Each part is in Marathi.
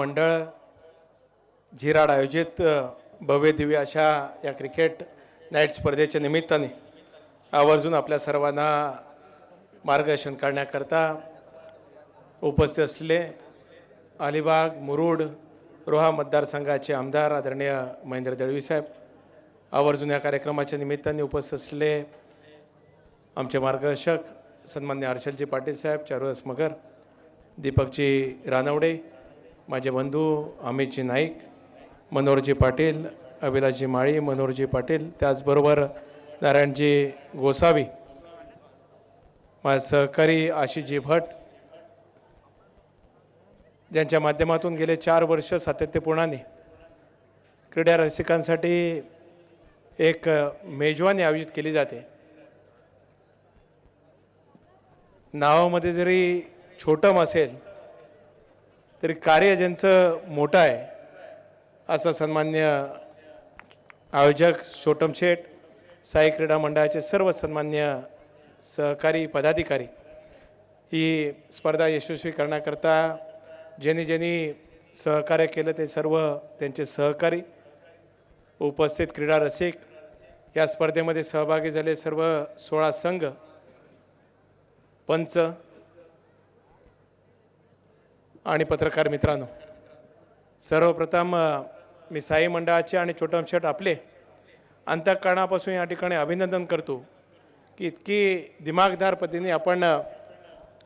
मंडळ झिराड आयोजित भव्य दिव्य अशा या क्रिकेट नाईट स्पर्धेच्या निमित्ताने आवर्जून आपल्या सर्वांना मार्गदर्शन करण्याकरता उपस्थित असलेले अलिबाग मुरुड रोहा मतदारसंघाचे आमदार आदरणीय महेंद्र दळवी साहेब आवर्जून या कार्यक्रमाच्या निमित्ताने उपस्थित असलेले आमचे मार्गदर्शक सन्मान्य हर्षलजी पाटील साहेब चारुदास मगर दीपकजी रानवडे माझे बंधू अमितजी नाईक मनोहरजी पाटील अभिलाषजी माळी मनोहरजी पाटील त्याचबरोबर नारायणजी गोसावी माझे सहकारी आशिषजी भट ज्यांच्या माध्यमातून गेले चार वर्ष सातत्यपूर्णाने क्रीडा रसिकांसाठी एक मेजवानी आयोजित केली जाते. नावामध्ये जरी छोटम असेल तरी कार्य ज्यांचं मोठं आहे असं सन्मान्य आयोजक छोटम शेठ साई क्रीडा मंडळाचे सर्व सन्मान्य सहकारी पदाधिकारी ही स्पर्धा यशस्वी करण्याकरता ज्यांनी ज्यांनी सहकार्य केलं ते सर्व त्यांचे सहकारी उपस्थित क्रीडा रसिक या स्पर्धेमध्ये सहभागी झाले सर्व सोळा संघ पंच आणि पत्रकार मित्रांनो सर्वप्रथम मी साई मंडळाचे आणि छोटम शेठ आपले अंतःकरणापासून या ठिकाणी अभिनंदन करतो की इतकी दिमागदार पद्धतीने आपण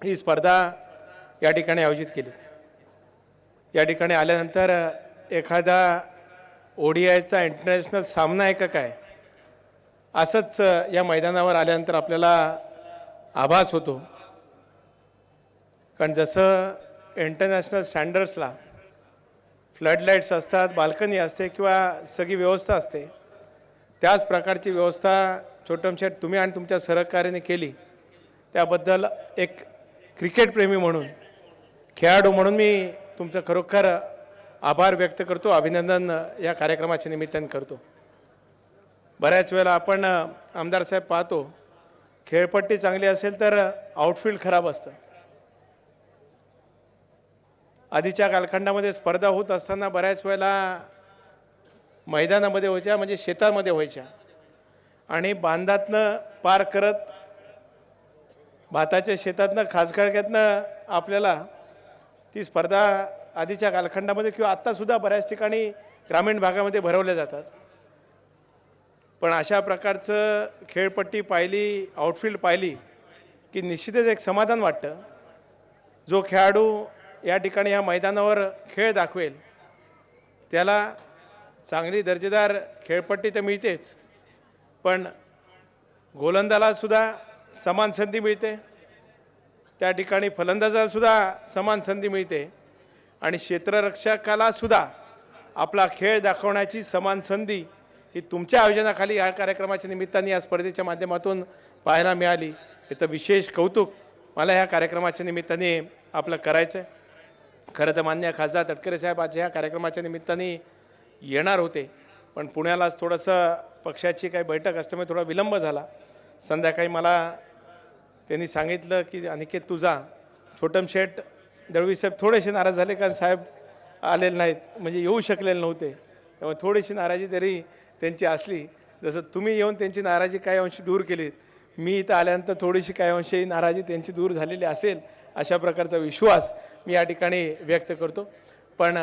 ही स्पर्धा या ठिकाणी आयोजित केली. या ठिकाणी आल्यानंतर अ, एखादा ओडीआयचा इंटरनॅशनल सामना आहे का काय असंच या मैदानावर आल्यानंतर आपल्याला आभास होतो. कारण जसं इंटरनॅशनल स्टँडर्ड्सला फ्लडलाईट्स असतात बाल्कनी असते किंवा सगळी व्यवस्था असते. त्याच प्रकारची व्यवस्था छोटमशेट तुम्ही आणि तुमच्या सहकार्याने केली. त्याबद्दल एक क्रिकेटप्रेमी म्हणून खेळाडू म्हणून मी तुमचं खरोखर आभार व्यक्त करतो अभिनंदन या कार्यक्रमाच्या निमित्ताने करतो. बऱ्याच वेळेला आपण आमदार साहेब पाहतो खेळपट्टी चांगली असेल तर आउटफील्ड खराब असतं. आधीच्या कालखंडामध्ये स्पर्धा होत असताना बऱ्याच वेळेला मैदानामध्ये व्हायच्या म्हणजे शेतामध्ये व्हायच्या. आणि बांधातनं पार करत भाताच्या शेतातनं खासखळक्यातनं आपल्याला ती स्पर्धा आधीच्या कालखंडामध्ये किंवा आत्तासुद्धा बऱ्याच ठिकाणी ग्रामीण भागामध्ये भरवल्या जातात. पण अशा प्रकारचं खेळपट्टी पाहिली आउटफील्ड पाहिली की निश्चितच एक समाधान वाटतं. जो खेळाडू या ठिकाणी या मैदानावर खेळ दाखवेल. त्याला चांगली दर्जेदार खेळपट्टी तर मिळतेच पण गोलंदालासुद्धा समान संधी मिळते. त्या ठिकाणी फलंदाजालासुद्धा समान संधी मिळते आणि क्षेत्ररक्षकालासुद्धा आपला खेळ दाखवण्याची समान संधी ही तुमच्या आयोजनाखाली या कार्यक्रमाच्या निमित्ताने या स्पर्धेच्या माध्यमातून पाहायला मिळाली. याचं विशेष कौतुक मला ह्या कार्यक्रमाच्या निमित्ताने आपलं करायचं आहे खरं तर मान्य खासदार तटकरे साहेब आज ह्या कार्यक्रमाच्या निमित्ताने येणार होते. पण पुण्यालाच थोडंसं पक्षाची काही बैठक असल्यामुळे थोडा विलंब झाला. संध्याकाळी मला त्यांनी सांगितलं की अनिकेत तुझा छोटम शेठ दळवी साहेब थोडेसे नाराज झाले कारण साहेब आलेले नाहीत म्हणजे येऊ शकलेले नव्हते. त्यामुळे थोडीशी नाराजी तरी त्यांची असली. जसं तुम्ही येऊन त्यांची नाराजी काही अंशी दूर केलीत मी इथं आल्यानंतर थोडीशी काही अंशी नाराजी त्यांची दूर झालेली असेल अशा प्रकारचा विश्वास मी या ठिकाणी व्यक्त करतो. पण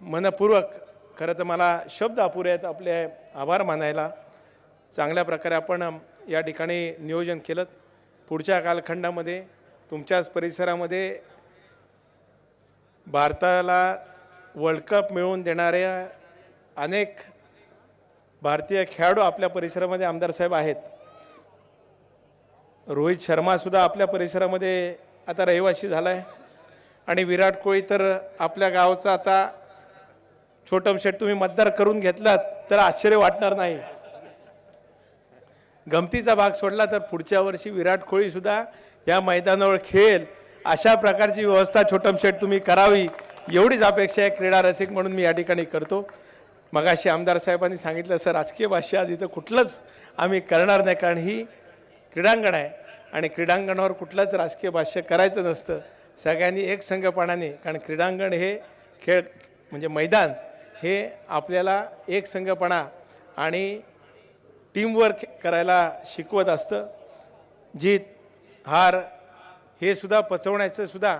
मनपूर्वक खरं तर मला शब्द अपुरे आहेत आपले आभार मानायला. चांगल्या प्रकारे आपण या ठिकाणी नियोजन केलं. पुढच्या कालखंडामध्ये तुमच्याच परिसरामध्ये भारताला वर्ल्ड कप मिळवून देणाऱ्या अनेक भारतीय खेळाडू आपल्या परिसरामध्ये आमदार साहेब आहेत. रोहित शर्मासुद्धा आपल्या परिसरामध्ये आता रहिवासी झाला आहे आणि विराट कोहली तर आपल्या गावचा आता छोटम शेट तुम्ही मतदार करून घेतलात तर आश्चर्य वाटणार नाही. गमतीचा भाग सोडला तर पुढच्या वर्षी विराट कोहलीसुद्धा या मैदानावर खेळ अशा प्रकारची व्यवस्था छोटम शेट तुम्ही करावी एवढीच अपेक्षा आहे क्रीडा रसिक म्हणून मी या ठिकाणी करतो. मगाशी आमदार साहेबांनी सांगितलं सर राजकीय भाषा आज इथं कुठलंच आम्ही करणार नाही कारण ही क्रीडांगण आहे. आणि क्रीडांगणावर कुठलंच राजकीय भाष्य करायचं नसतं. सगळ्यांनी एक संघपणाने कारण क्रीडांगण हे खेळ म्हणजे मैदान हे आपल्याला एक संघपणा आणि टीमवर्क करायला शिकवत असतं. जीत हार हे सुद्धा पचवण्याचं सुद्धा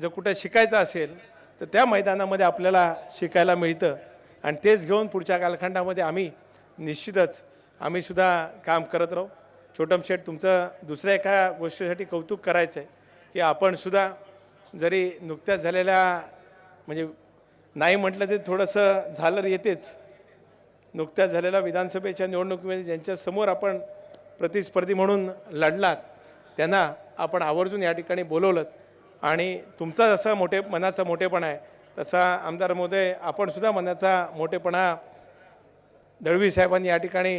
जर कुठं शिकायचं असेल तर त्या मैदानामध्ये आपल्याला शिकायला मिळतं. आणि तेच घेऊन पुढच्या कालखंडामध्ये आम्ही निश्चितच आम्ही सुद्धा काम करत राहू. छोटम शेठ तुमचं दुसऱ्या एका गोष्टीसाठी कौतुक करायचं आहे की आपणसुद्धा जरी नुकत्याच झालेल्या म्हणजे नाही म्हटलं तरी थोडंसं झालं येतेच. नुकत्याच झालेल्या विधानसभेच्या निवडणुकीमध्ये ज्यांच्यासमोर आपण प्रतिस्पर्धी म्हणून लढलात त्यांना आपण आवर्जून या ठिकाणी बोलवलं आणि तुमचा जसा मोठे मनाचा मोठेपणा आहे तसा आमदार महोदय आपणसुद्धा मनाचा मोठेपणा दळवी साहेबांनी या ठिकाणी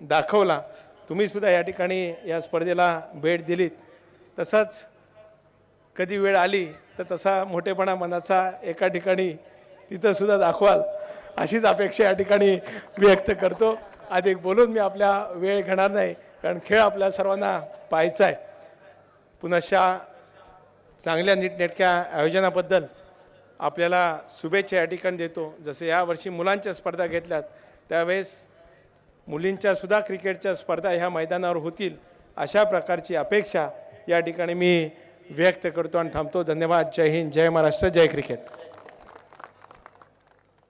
दाखवला. तुम्ही सुद्धा या ठिकाणी या स्पर्धेला भेट दिलीत. तसंच कधी वेळ आली तर तसा मोठेपणा मनाचा एका ठिकाणी तिथंसुद्धा दाखवाल अशीच अपेक्षा या ठिकाणी व्यक्त करतो. अधिक बोलून मी आपल्या वेळ घेणार नाही कारण खेळ आपल्या सर्वांना पाहायचा आहे. पुनशा चांगल्या नीटनेटक्या आयोजनाबद्दल आपल्याला शुभेच्छा या ठिकाणी देतो. जसे यावर्षी मुलांच्या स्पर्धा घेतल्यात त्यावेळेस मुलींच्या सुद्धा क्रिकेटच्या स्पर्धा ह्या मैदानावर होतील अशा प्रकारची अपेक्षा या ठिकाणी मी व्यक्त करतो आणि थांबतो. धन्यवाद. जय हिंद. जय महाराष्ट्र. जय क्रिकेट.